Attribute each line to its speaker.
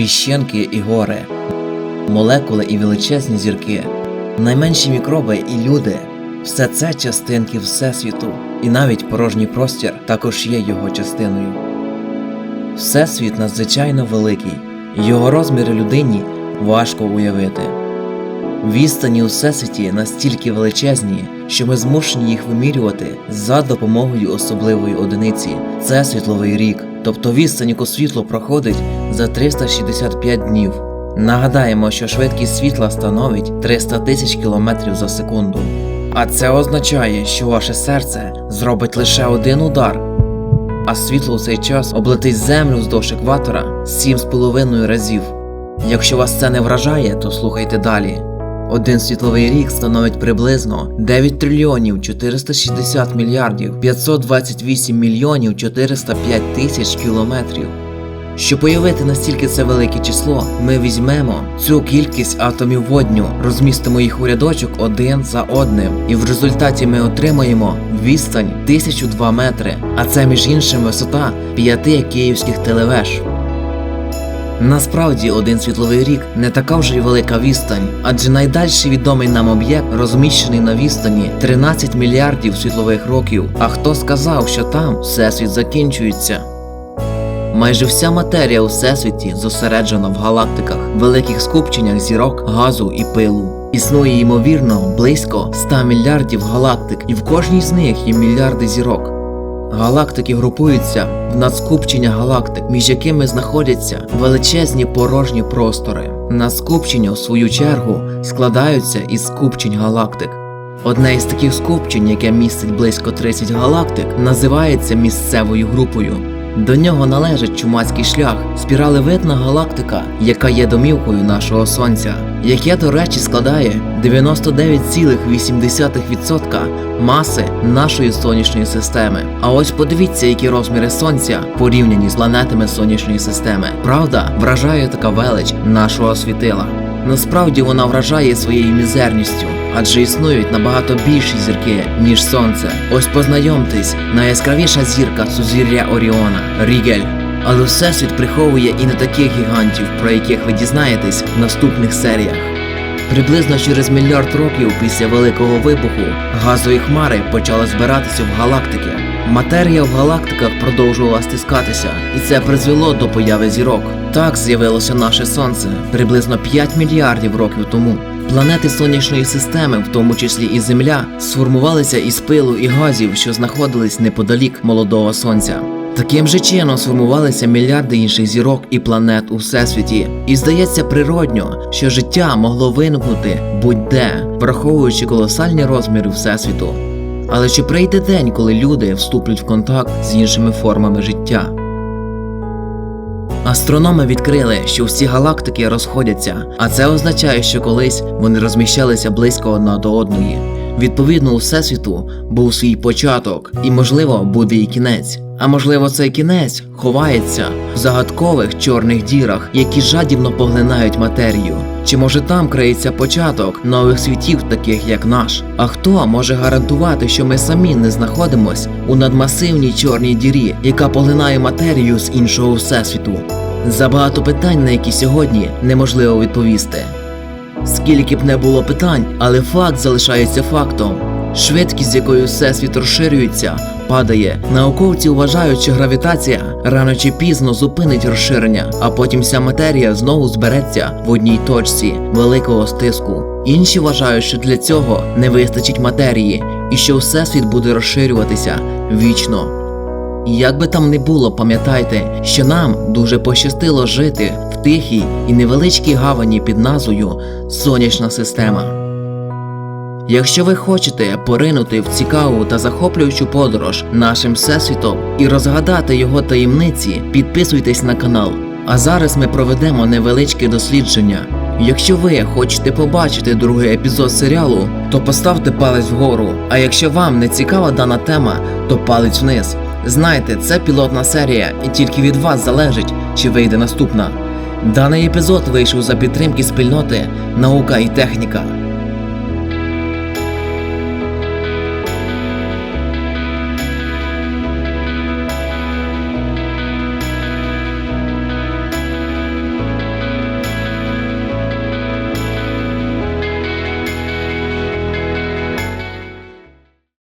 Speaker 1: піщенки і гори, молекули і величезні зірки, найменші мікроби і люди все це частинки Всесвіту, і навіть порожній простір також є його частиною. Всесвіт надзвичайно великий, його розміри людині важко уявити. Відстані у всесвіті настільки величезні, що ми змушені їх вимірювати за допомогою особливої одиниці. Це світловий рік, тобто відстань, яку світло проходить за 365 днів. Нагадаємо, що швидкість світла становить 300 тисяч кілометрів за секунду. А це означає, що ваше серце зробить лише один удар, а світло у цей час облетить землю вздовж екватора 7,5 разів. Якщо вас це не вражає, то слухайте далі. Один світловий рік становить приблизно 9 трильйонів 460 мільярдів 528 мільйонів 405 тисяч кілометрів. Щоб уявити настільки це велике число, ми візьмемо цю кількість атомів водню, розмістимо їх у рядочок один за одним, і в результаті ми отримаємо відстань 1002 метри, а це між іншим висота п'яти київських телевеж. Насправді один світловий рік не така вже й велика відстань, адже найдальший відомий нам об'єкт розміщений на відстані 13 мільярдів світлових років. А хто сказав, що там всесвіт закінчується? Майже вся матерія у всесвіті зосереджена в галактиках, великих скупченнях зірок, газу і пилу. Існує ймовірно близько 100 мільярдів галактик, і в кожній з них є мільярди зірок. Галактики групуються в надскупчення галактик, між якими знаходяться величезні порожні простори. Наскупчення, в свою чергу, складаються із скупчень галактик. Одне із таких скупчень, яке містить близько 30 галактик, називається місцевою групою. До нього належить чумацький шлях, спіралевидна галактика, яка є домівкою нашого сонця, яке, до речі, складає 99,8% маси нашої сонячної системи. А ось подивіться, які розміри сонця порівняні з планетами сонячної системи. Правда, вражає така велич нашого світила. Насправді вона вражає своєю мізерністю, адже існують набагато більші зірки, ніж сонце. Ось познайомтесь, найяскравіша зірка сузір'я Оріона Рігель. Але всесвіт приховує і не таких гігантів, про яких ви дізнаєтесь в наступних серіях. Приблизно через мільярд років після великого вибуху газові хмари почали збиратися в галактики. Матерія в галактиках продовжувала стискатися, і це призвело до появи зірок. Так з'явилося наше сонце приблизно 5 мільярдів років тому. Планети сонячної системи, в тому числі і Земля, сформувалися із пилу і газів, що знаходились неподалік молодого сонця. Таким же чином сформувалися мільярди інших зірок і планет у всесвіті. І здається природньо, що життя могло виникнути будь-де, враховуючи колосальні розміри всесвіту. Але чи прийде день, коли люди вступлять в контакт з іншими формами життя? Астрономи відкрили, що всі галактики розходяться, а це означає, що колись вони розміщалися близько одна до одної. Відповідно, у всесвіту був свій початок, і, можливо, буде і кінець. А можливо, цей кінець ховається в загадкових чорних дірах, які жадібно поглинають матерію. Чи може там криється початок нових світів, таких як наш? А хто може гарантувати, що ми самі не знаходимось у надмасивній чорній дірі, яка поглинає матерію з іншого всесвіту? Забагато питань, на які сьогодні неможливо відповісти. Скільки б не було питань, але факт залишається фактом. Швидкість, з якою всесвіт розширюється, падає. Науковці вважають, що гравітація рано чи пізно зупинить розширення, а потім вся матерія знову збереться в одній точці великого стиску. Інші вважають, що для цього не вистачить матерії, і що всесвіт буде розширюватися вічно. Як би там не було, пам'ятайте, що нам дуже пощастило жити в тихій і невеличкій гавані під назвою Сонячна система. Якщо ви хочете поринути в цікаву та захоплюючу подорож нашим всесвітом і розгадати його таємниці, підписуйтесь на канал. А зараз ми проведемо невеличке дослідження. Якщо ви хочете побачити другий епізод серіалу, то поставте палець вгору. А якщо вам не цікава дана тема, то палець вниз. Знайте, це пілотна серія, і тільки від вас залежить, чи вийде наступна. Даний епізод вийшов за підтримки спільноти Наука і техніка.